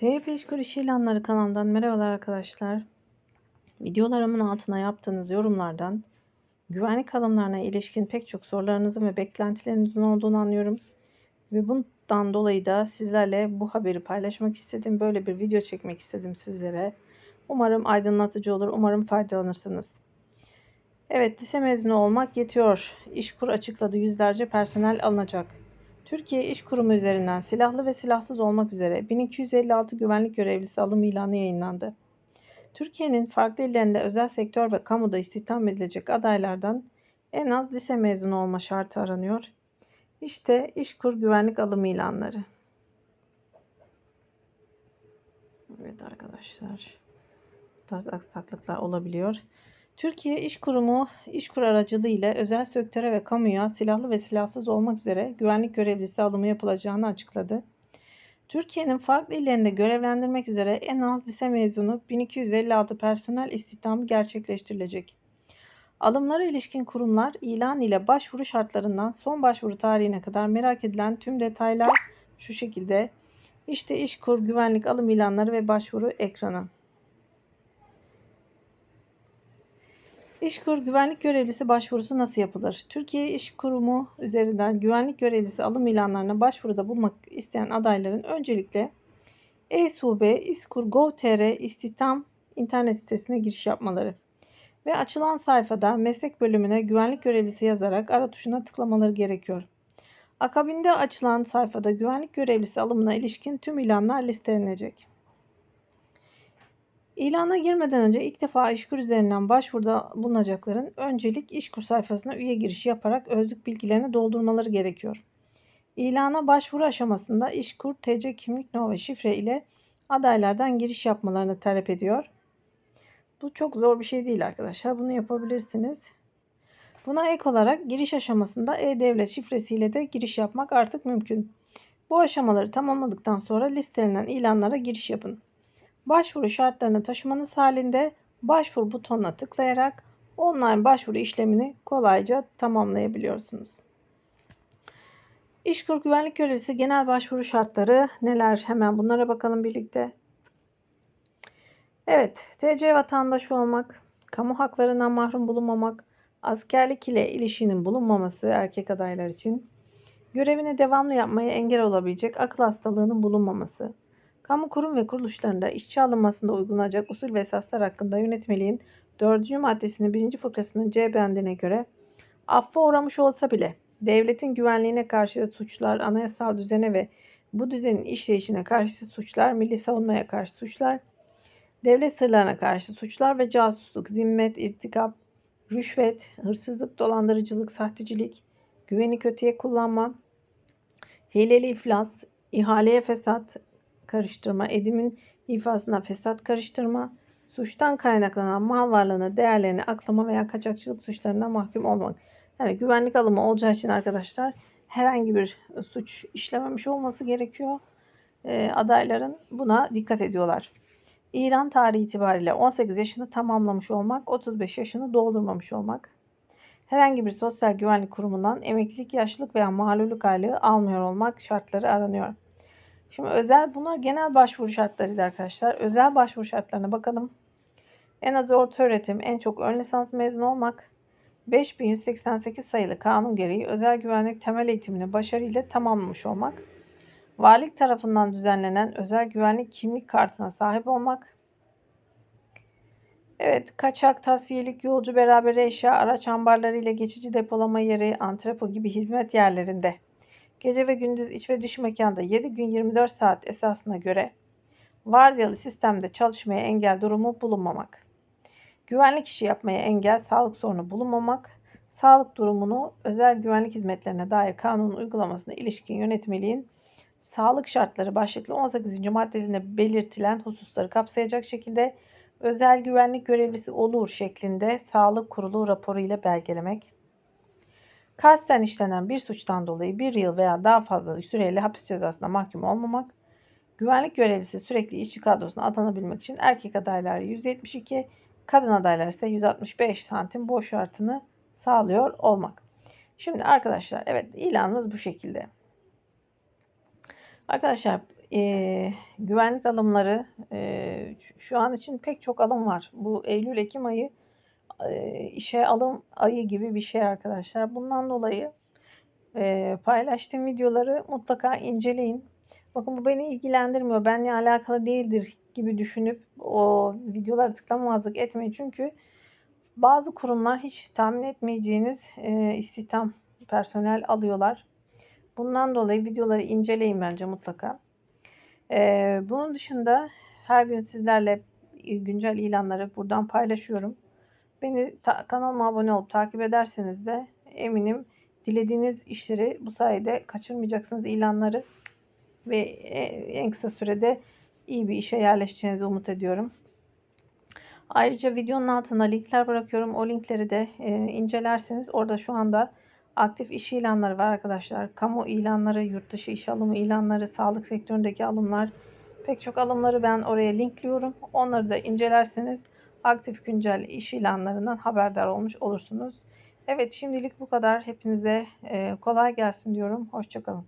TYP İşkur İş İlanları kanalından merhabalar arkadaşlar. Videolarımın altına yaptığınız yorumlardan güvenlik alımlarına ilişkin pek çok sorularınızın ve beklentilerinizin olduğunu anlıyorum. Ve bundan dolayı da sizlerle bu haberi paylaşmak istedim. Böyle bir video çekmek istedim sizlere. Umarım aydınlatıcı olur, umarım faydalanırsınız. Evet, lise mezunu olmak yetiyor. İşkur açıkladı yüzlerce personel alınacak. Türkiye İş Kurumu üzerinden silahlı ve silahsız olmak üzere 1256 güvenlik görevlisi alım ilanı yayınlandı. Türkiye'nin farklı illerinde özel sektör ve kamuda istihdam edilecek adaylardan en az lise mezunu olma şartı aranıyor. İşte İşkur güvenlik alım ilanları. Evet arkadaşlar. Bu tarz aksaklıklar olabiliyor. Türkiye İş Kurumu İşkur aracılığı ile özel sektöre ve kamuya silahlı ve silahsız olmak üzere güvenlik görevlisi alımı yapılacağını açıkladı. Türkiye'nin farklı illerinde görevlendirmek üzere en az lise mezunu 1256 personel istihdamı gerçekleştirilecek. Alımlara ilişkin kurumlar ilan ile başvuru şartlarından son başvuru tarihine kadar merak edilen tüm detaylar şu şekilde. İşte İşkur güvenlik alım ilanları ve başvuru ekranı. İşkur güvenlik görevlisi başvurusu nasıl yapılır? Türkiye İş Kurumu üzerinden güvenlik görevlisi alım ilanlarına başvuruda bulmak isteyen adayların öncelikle e-Sube İskur.gov.tr istihdam internet sitesine giriş yapmaları ve açılan sayfada meslek bölümüne güvenlik görevlisi yazarak ara tuşuna tıklamaları gerekiyor. Akabinde açılan sayfada güvenlik görevlisi alımına ilişkin tüm ilanlar listelenecek. İlana girmeden önce ilk defa İşkur üzerinden başvuruda bulunacakların öncelik İşkur sayfasına üye girişi yaparak özlük bilgilerini doldurmaları gerekiyor. İlana başvuru aşamasında İşkur TC kimlik no ve şifre ile adaylardan giriş yapmalarını talep ediyor. Bu çok zor bir şey değil arkadaşlar. Bunu yapabilirsiniz. Buna ek olarak giriş aşamasında e-devlet şifresiyle de giriş yapmak artık mümkün. Bu aşamaları tamamladıktan sonra listelenen ilanlara giriş yapın. Başvuru şartlarını taşımanız halinde başvur butonuna tıklayarak online başvuru işlemini kolayca tamamlayabiliyorsunuz. İşkur güvenlik görevlisi genel başvuru şartları neler? Hemen bunlara bakalım birlikte. Evet, TC vatandaşı olmak, kamu haklarından mahrum bulunmamak, askerlik ile ilişkinin bulunmaması erkek adaylar için, görevini devamlı yapmaya engel olabilecek akıl hastalığının bulunmaması, Kamu kurum ve kuruluşlarında işçi alınmasında uygulanacak usul ve esaslar hakkında yönetmeliğin 4. maddesinin 1. fıkrasının C bendine göre affa uğramış olsa bile devletin güvenliğine karşı suçlar, anayasal düzene ve bu düzenin işleyişine karşı suçlar, milli savunmaya karşı suçlar, devlet sırlarına karşı suçlar ve casusluk, zimmet, irtikap, rüşvet, hırsızlık, dolandırıcılık, sahtecilik, güveni kötüye kullanma, hileli iflas, ihaleye fesat, karıştırma, edimin ifasına fesat karıştırma, suçtan kaynaklanan mal varlığını, değerlerini aklama veya kaçakçılık suçlarına mahkum olmak. Yani güvenlik alımı olacağı için arkadaşlar herhangi bir suç işlememiş olması gerekiyor. E, adayların buna dikkat ediyorlar. İran tarihi itibariyle 18 yaşını tamamlamış olmak, 35 yaşını doldurmamış olmak. Herhangi bir sosyal güvenlik kurumundan emeklilik, yaşlılık veya maluluk aylığı almıyor olmak şartları aranıyor. Şimdi özel bunlar genel başvuru şartlarıydı arkadaşlar. Özel başvuru şartlarına bakalım. En az orta öğretim, en çok ön lisans mezunu olmak, 5188 sayılı kanun gereği özel güvenlik temel eğitimini başarıyla tamamlamış olmak, valilik tarafından düzenlenen özel güvenlik kimlik kartına sahip olmak, Evet, kaçak, tasfiyelik, yolcu beraber eşya, araç ambarları ile geçici depolama yeri, antrepo gibi hizmet yerlerinde Gece ve gündüz iç ve dış mekanda 7 gün 24 saat esasına göre vardiyalı sistemde çalışmaya engel durumu bulunmamak. Güvenlik işi yapmaya engel, sağlık sorunu bulunmamak, sağlık durumunu özel güvenlik hizmetlerine dair kanunun uygulamasına ilişkin yönetmeliğin sağlık şartları başlıklı 18. maddesinde belirtilen hususları kapsayacak şekilde özel güvenlik görevlisi olur şeklinde sağlık kurulu raporu ile belgelemek Kasten işlenen bir suçtan dolayı bir yıl veya daha fazla süreyle hapis cezasına mahkum olmamak, güvenlik görevlisi sürekli işçi kadrosuna atanabilmek için erkek adaylar 172, kadın adaylar ise 165 santim boş şartını sağlıyor olmak. Şimdi arkadaşlar evet ilanımız bu şekilde. Arkadaşlar Eee, güvenlik alımları, ş şu an için pek çok alım var. Bu Eylül-Ekim ayı, işe alım ayı gibi bir şey arkadaşlar. Bundan dolayı, eee, paylaştığım videoları mutlaka inceleyin. Bakın bu beni ilgilendirmiyor, benimle alakalı değildir gibi düşünüp o videolara tıklamamazlık etmeyin. Çünkü bazı kurumlar hiç tahmin etmeyeceğiniz, eee, istihdam personel alıyorlar. Bundan dolayı videoları inceleyin bence mutlaka. Eee, bunun dışında her gün sizlerle, güncel ilanları buradan paylaşıyorum. Beni kanalıma abone olup takip ederseniz de eminim dilediğiniz işleri bu sayede kaçırmayacaksınız ilanları ve, eee, en kısa sürede iyi bir işe yerleşeceğinizi umut ediyorum. Ayrıca videonun altına linkler bırakıyorum. O linkleri de, eee, incelerseniz orada şu anda aktif iş ilanları var arkadaşlar. Kamu ilanları, yurt dışı iş alımı ilanları, sağlık sektöründeki alımlar, pek çok alımları ben oraya linkliyorum. Onları da incelerseniz aktif güncel iş ilanlarından haberdar olmuş olursunuz. Evet, şimdilik bu kadar. Hepinize, eee, kolay gelsin diyorum. Hoşça kalın.